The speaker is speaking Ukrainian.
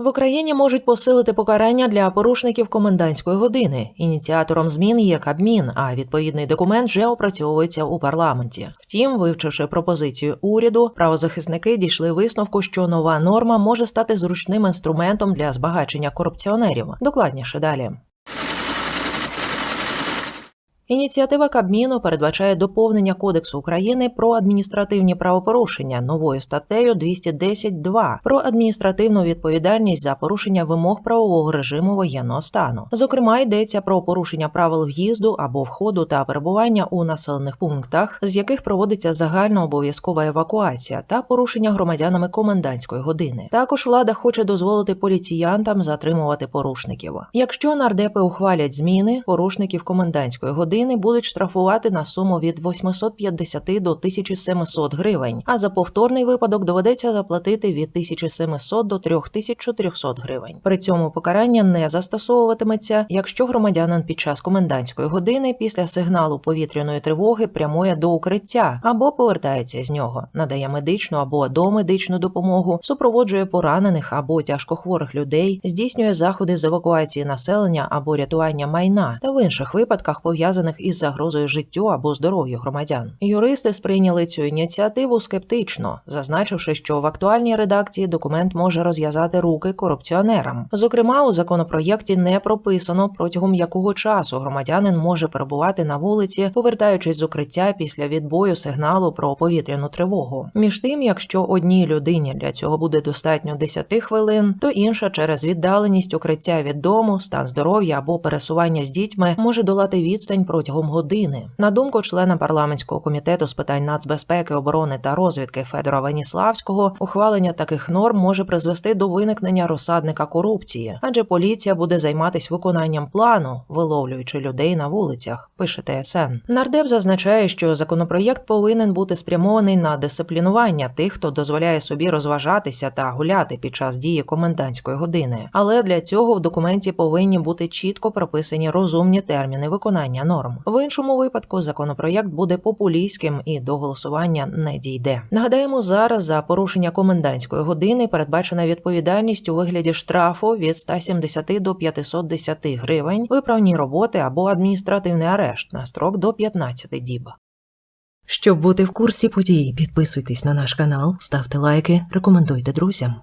В Україні можуть посилити покарання для порушників комендантської години. Ініціатором змін є Кабмін, а відповідний документ вже опрацьовується у парламенті. Втім, вивчивши пропозицію уряду, правозахисники дійшли висновку, що нова норма може стати зручним інструментом для збагачення корупціонерів. Докладніше далі. Ініціатива Кабміну передбачає доповнення Кодексу України про адміністративні правопорушення новою статтею 210.2 про адміністративну відповідальність за порушення вимог правового режиму воєнного стану. Зокрема, йдеться про порушення правил в'їзду або входу та перебування у населених пунктах, з яких проводиться загальна обов'язкова евакуація та порушення громадянами комендантської години. Також влада хоче дозволити поліціянтам затримувати порушників. Якщо нардепи ухвалять зміни, порушників комендантської години будуть штрафувати на суму від 850 до 1700 гривень, а за повторний випадок доведеться заплатити від 1700 до 3400 гривень. При цьому покарання не застосовуватиметься, якщо громадянин під час комендантської години після сигналу повітряної тривоги прямує до укриття або повертається з нього, надає медичну або домедичну допомогу, супроводжує поранених або тяжкохворих людей, здійснює заходи з евакуації населення або рятування майна та в інших випадках пов'язаних із загрозою життю або здоров'ю громадян. Юристи сприйняли цю ініціативу скептично, зазначивши, що в актуальній редакції документ може розв'язати руки корупціонерам. Зокрема, у законопроєкті не прописано протягом якого часу громадянин може перебувати на вулиці, повертаючись з укриття після відбою сигналу про повітряну тривогу. Між тим, якщо одній людині для цього буде достатньо 10 хвилин, то інша через віддаленість укриття від дому, стан здоров'я або пересування з дітьми може долати відстань протягом години. На думку члена парламентського комітету з питань нацбезпеки, оборони та розвідки Федора Веніславського, ухвалення таких норм може призвести до виникнення розсадника корупції, адже поліція буде займатися виконанням плану, виловлюючи людей на вулицях. Пише ТСН. Нардеп зазначає, що законопроєкт повинен бути спрямований на дисциплінування тих, хто дозволяє собі розважатися та гуляти під час дії комендантської години. Але для цього в документі повинні бути чітко прописані розумні терміни виконання норм. В іншому випадку законопроєкт буде популістським і до голосування не дійде. Нагадаємо, зараз за порушення комендантської години передбачена відповідальність у вигляді штрафу від 170 до 510 гривень, виправні роботи або адміністративний арешт на строк до 15 діб. Щоб бути в курсі подій, підписуйтесь на наш канал, ставте лайки, рекомендуйте друзям.